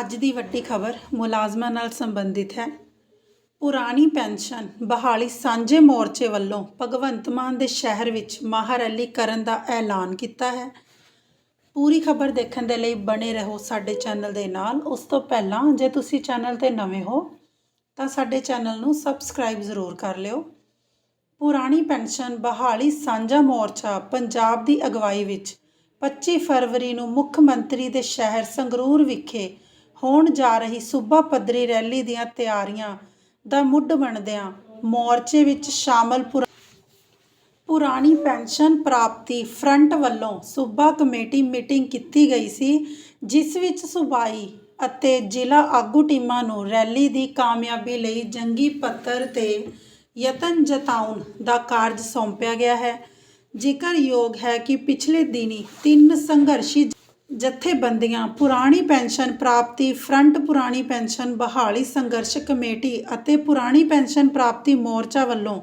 ਅੱਜ ਦੀ ਵੱਡੀ ਖਬਰ ਮੁਲਾਜ਼ਮਾਂ ਨਾਲ ਸੰਬੰਧਿਤ ਹੈ। ਪੁਰਾਣੀ ਪੈਨਸ਼ਨ ਬਹਾਲੀ ਸਾਂਝੇ ਮੋਰਚੇ ਵੱਲੋਂ ਭਗਵੰਤ ਮਾਨ ਦੇ ਸ਼ਹਿਰ ਵਿੱਚ ਮਹਾਰੈਲੀ ਕਰਨ ਦਾ ਐਲਾਨ ਕੀਤਾ ਹੈ। ਪੂਰੀ ਖਬਰ ਦੇਖਣ ਦੇ ਲਈ ਬਣੇ ਰਹੋ ਸਾਡੇ ਚੈਨਲ ਦੇ ਨਾਲ। ਉਸ ਤੋਂ ਪਹਿਲਾਂ ਜੇ ਤੁਸੀਂ ਚੈਨਲ ਤੇ ਨਵੇਂ ਹੋ, ਤਾਂ ਸਾਡੇ ਚੈਨਲ ਨੂੰ ਸਬਸਕ੍ਰਾਈਬ ਜ਼ਰੂਰ ਕਰ ਲਿਓ। ਪੁਰਾਣੀ ਪੈਨਸ਼ਨ ਬਹਾਲੀ ਸਾਂਝਾ ਮੋਰਚਾ ਪੰਜਾਬ ਦੀ ਅਗਵਾਈ ਵਿੱਚ 25 ਫਰਵਰੀ ਨੂੰ ਮੁੱਖ ਮੰਤਰੀ ਦੇ ਸ਼ਹਿਰ ਸੰਗਰੂਰ ਵਿਖੇ ਹੋਣ ਜਾ ਰਹੀ ਸੂਬਾ ਪੱਧਰੀ ਰੈਲੀ ਦੀਆਂ ਤਿਆਰੀਆਂ ਦਾ ਮੁੱਢ ਬਣਦਿਆਂ ਮੋਰਚੇ ਵਿੱਚ ਸ਼ਾਮਲ ਪੁਰਾ- ਪੁਰਾਣੀ ਪੈਨਸ਼ਨ ਪ੍ਰਾਪਤੀ ਫਰੰਟ ਵੱਲੋਂ ਸੂਬਾ ਕਮੇਟੀ ਮੀਟਿੰਗ ਕੀਤੀ ਗਈ ਸੀ, ਜਿਸ ਵਿੱਚ ਸੂਬਾਈ ਅਤੇ ਜ਼ਿਲ੍ਹਾ ਆਗੂ ਟੀਮਾਂ ਨੂੰ ਰੈਲੀ ਦੀ ਕਾਮਯਾਬੀ ਲਈ ਜੰਗੀ ਪੱਧਰ ਤੇ ਯਤਨ ਜਤਾਉਣ ਦਾ ਕਾਰਜ ਸੌਂਪਿਆ ਗਿਆ ਹੈ। ਜ਼ਿਕਰਯੋਗ ਹੈ ਕਿ ਪਿਛਲੇ ਦਿਨੀ ਤਿੰਨ ਸੰਘਰਸ਼ੀ ਜਥੇਬੰਦੀਆਂ, ਪੁਰਾਣੀ ਪੈਨਸ਼ਨ ਪ੍ਰਾਪਤੀ, ਫਰੰਟ ਪੁਰਾਣੀ ਪੈਨਸ਼ਨ, ਬਹਾਲੀ ਸੰਘਰਸ਼ ਕਮੇਟੀ ਅਤੇ ਪੁਰਾਣੀ ਪੈਨਸ਼ਨ ਪ੍ਰਾਪਤੀ ਮੋਰਚਾ ਵੱਲੋਂ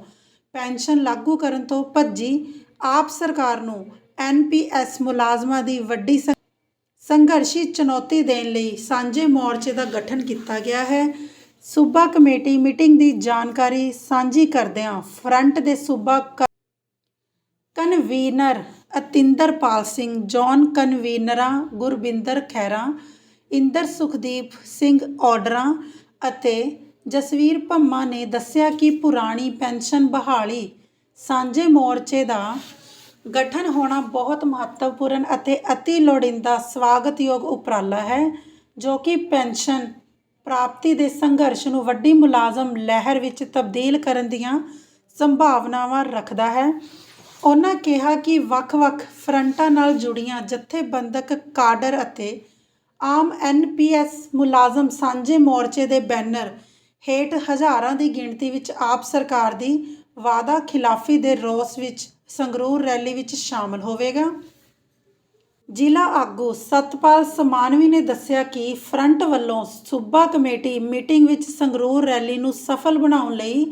ਪੈਨਸ਼ਨ ਲਾਗੂ ਕਰਨ ਤੋਂ ਭੱਜੀ ਆਪ ਸਰਕਾਰ ਨੂੰ ਐਨਪੀਐਸ ਮੁਲਾਜ਼ਮਾਂ ਦੀ ਵੱਡੀ ਸੰ- ਸੰਘਰਸ਼ੀ ਚੁਣੌਤੀ ਦੇਣ ਲਈ ਸਾਂਝੇ ਮੋਰਚੇ ਦਾ ਗਠਨ ਕੀਤਾ ਗਿਆ ਹੈ। ਸੂਬਾ ਕਮੇਟੀ ਮੀਟਿੰਗ ਦੀ ਜਾਣਕਾਰੀ ਸਾਂਝੀ ਕਰਦਿਆਂ ਫਰੰਟ ਦੇ ਸੂਬਾ ਕ- ਕਨਵੀਨਰ ਅਤਿੰਦਰਪਾਲ ਸਿੰਘ, ਜੌਨ ਕਨਵੀਨਰਾਂ, ਗੁਰਬਿੰਦਰ ਖਹਿਰਾ, ਇੰਦਰ ਸੁਖਦੀਪ ਸਿੰਘ ਆਰਡਰਾਂ ਅਤੇ ਜਸਵੀਰ ਭੰਮਾ ਨੇ ਦੱਸਿਆ ਕਿ ਪੁਰਾਣੀ ਪੈਨਸ਼ਨ ਬਹਾਲੀ ਸਾਂਝੇ ਮੋਰਚੇ ਦਾ ਗਠਨ ਹੋਣਾ ਬਹੁਤ ਮਹੱਤਵਪੂਰਨ ਅਤੇ ਅਤੀ ਲੋੜੀਂਦਾ ਸਵਾਗਤਯੋਗ ਉਪਰਾਲਾ ਹੈ, ਜੋ ਕਿ ਪੈਨਸ਼ਨ ਪ੍ਰਾਪਤੀ ਦੇ ਸੰਘਰਸ਼ ਨੂੰ ਵੱਡੀ ਮੁਲਾਜ਼ਮ ਲਹਿਰ ਵਿੱਚ ਤਬਦੀਲ ਕਰਨ ਦੀਆਂ ਸੰਭਾਵਨਾਵਾਂ ਰੱਖਦਾ ਹੈ। ਉਹਨਾਂ ਕਿਹਾ ਕਿ ਵੱਖ-ਵੱਖ ਫਰੰਟਾਂ ਨਾਲ ਜੁੜੀਆਂ ਜਥੇਬੰਦਕ ਕਾਡਰ ਅਤੇ ਆਮ ਐਨਪੀਐਸ ਮੁਲਾਜ਼ਮ ਸਾਂਝੇ ਮੋਰਚੇ ਦੇ ਬੈਨਰ ਹੇਠ ਹਜ਼ਾਰਾਂ ਦੀ ਗਿਣਤੀ ਵਿੱਚ ਆਪ ਸਰਕਾਰ ਦੀ ਵਾਅਦਾ ਖਿਲਾਫੀ ਦੇ ਰੋਸ ਵਿੱਚ ਸੰਗਰੂਰ ਰੈਲੀ ਵਿੱਚ ਸ਼ਾਮਲ ਹੋਵੇਗਾ। ਜ਼ਿਲ੍ਹਾ ਆਗੂ ਸਤਪਾਲ ਸਮਾਨਵੀ ਨੇ ਦੱਸਿਆ ਕਿ ਫਰੰਟ ਵੱਲੋਂ ਸੂਬਾ ਕਮੇਟੀ ਮੀਟਿੰਗ ਵਿੱਚ ਸੰਗਰੂਰ ਰੈਲੀ ਨੂੰ ਸਫਲ ਬਣਾਉਣ ਲਈ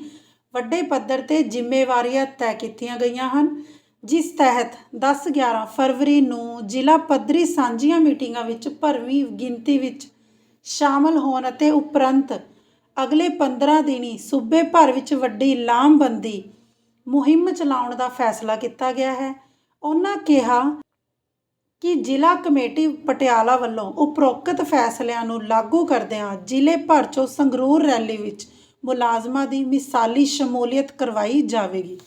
ਵੱਡੇ ਪੱਧਰ ਤੇ ਜ਼ਿੰਮੇਵਾਰੀਆਂ ਤੈਅ ਕੀਤੀਆਂ ਗਈਆਂ ਹਨ, ਜਿਸ ਤਹਿਤ 10-11 ਫਰਵਰੀ ਨੂੰ ਜ਼ਿਲ੍ਹਾ ਪੱਧਰੀ ਸਾਂਝੀਆਂ ਮੀਟਿੰਗਾਂ ਵਿੱਚ ਭਰਵੀਂ ਗਿਣਤੀ ਵਿੱਚ ਸ਼ਾਮਲ ਹੋਣ ਅਤੇ ਉਪਰੰਤ ਅਗਲੇ 15 ਦਿਨੀ ਸੂਬੇ ਭਰ ਵਿੱਚ ਵੱਡੀ ਲਾਮਬੰਦੀ ਮੁਹਿੰਮ ਚਲਾਉਣ ਦਾ ਫੈਸਲਾ ਕੀਤਾ ਗਿਆ ਹੈ। ਉਹਨਾਂ ਕਿਹਾ ਕਿ ਜ਼ਿਲ੍ਹਾ ਕਮੇਟੀ ਪਟਿਆਲਾ ਵੱਲੋਂ ਉਪਰੋਕਤ ਫੈਸਲਿਆਂ ਨੂੰ ਲਾਗੂ ਕਰਦਿਆਂ ਜ਼ਿਲ੍ਹੇ ਭਰ ਚੋਂ ਸੰਗਰੂਰ ਰੈਲੀ ਵਿੱਚ ਮੁਲਾਜ਼ਮਾਂ ਦੀ ਮਿਸਾਲੀ ਸ਼ਮੂਲੀਅਤ ਕਰਵਾਈ ਜਾਵੇਗੀ।